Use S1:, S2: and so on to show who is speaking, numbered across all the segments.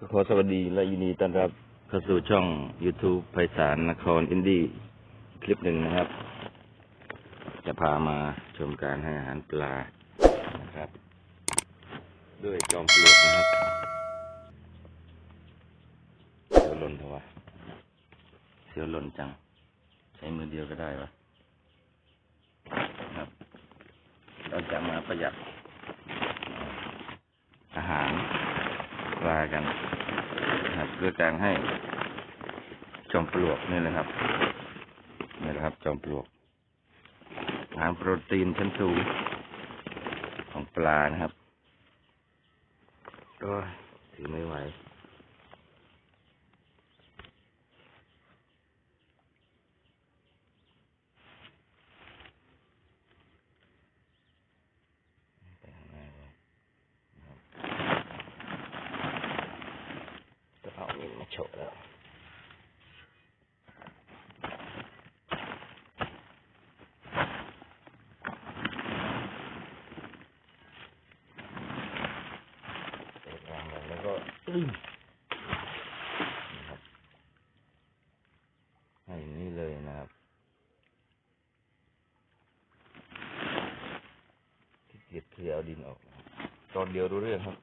S1: ก็ขอสวัสดีและยินดีต้อนรับเข้าสู่ช่อง YouTube ไพศาลนครอินดี้คลิปหนึ่งนะครับ จะพามาชมการให้อาหารปลานะครับ ด้วยจอมปลวกนะครับเสียวหล่นเถอะวะเสียวหล่นจัง ใช้มือเดียวก็ได้วะครับ เราจะมาประหยัด อาหารปลา กันนะครับด้วยการให้จอมปลวกนี่แหละครับนี่แหละครับ จอมปลวกอาหารโปรตีนชั้นสูงของปลานะครับ ก็ถือไม่ไหวไปข้างหน้าก่อนนะครับจะเอามีดมาโฉบแล้ว เปิดวางไว้แล้วก็ อึ้งให้อย่างนี้เลยนะครับที่เกียจคือเอาดินออก ตอนเดียวรู้เรื่องครับ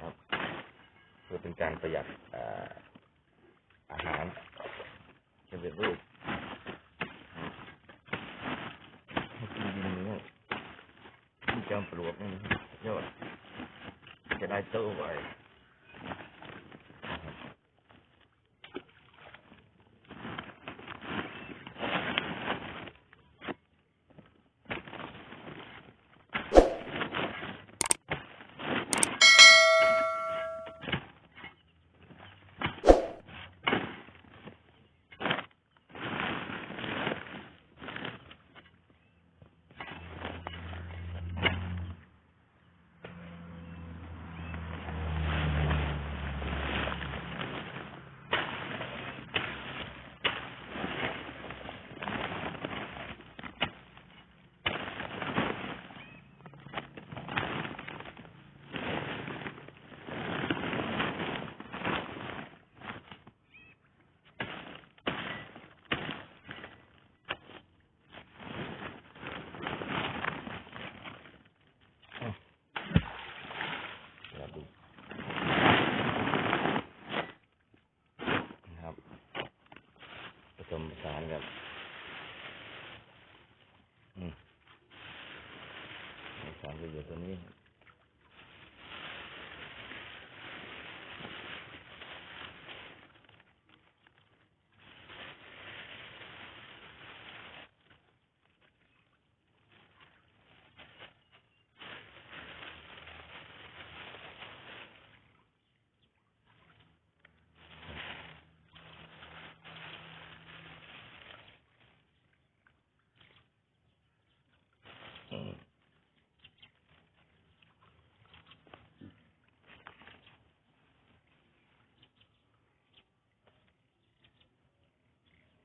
S1: ครับ เพื่อเป็นการประหยัดอาอาหารสำเร็จรูปให้กินดินเนี้ยที่จอมปลวกนี่นะครับสุดยอด จะได้โตไว้นะครับเราดูนะครับผสมผสานกับ อืมผส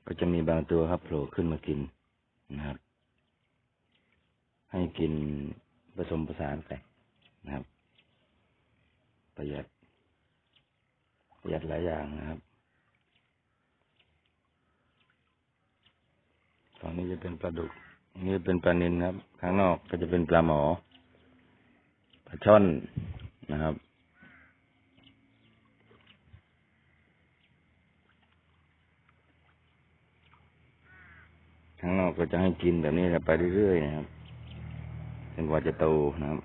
S1: ก็จะมีบางตัวครับโผล่ขึ้นมากินนะครับ ให้กินผสมผสานไปนะครับ ประหยัด ประหยัดหลายอย่างนะครับตอนนี้จะเป็นปลาดุก นี่เป็นปลานิลครับ ข้างนอกก็จะเป็นปลาหมอ ปลาช่อนนะครับ ข้างนอกก็จะให้กินแบบนี้แหละไปเรื่อยๆนะครับจนกว่าจะโตนะครับ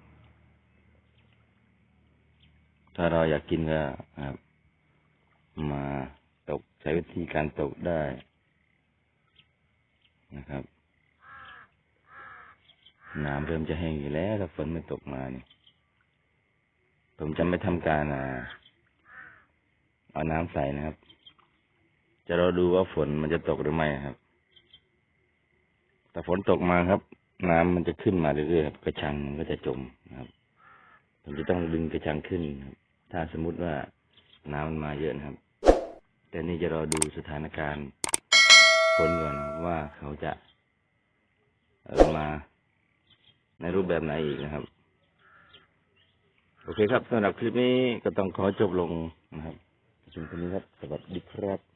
S1: ถ้าเราอยากกินก็ครับ มาตกใช้วิธีการตกได้นะครับ น้ำเริ่มจะแห้งอยู่แล้วถ้าฝนไม่ตกมาเนี่ย ผมจะไม่ทำการอ่าเอาน้ำใส่นะครับ จะรอดูว่าฝนมันจะตกหรือไม่ครับ แต่ฝนตกมาครับ น้ำมันจะขึ้นมาเรื่อยๆครับกระชังมันก็จะจมนะครับ ผมจะต้องดึงกระชังขึ้นครับ ถ้าสมมุติว่าน้ำมันมาเยอะนะครับ แต่นี่จะรอดูสถานการณ์ฝนก่อนนะว่าเขาจะ เออมา ในรูปแบบไหนอีกนะครับ โอเคครับสำหรับคลิปนี้ก็ต้องขอจบลงนะครับถึงคนนี้ครับ สวัสดีครับ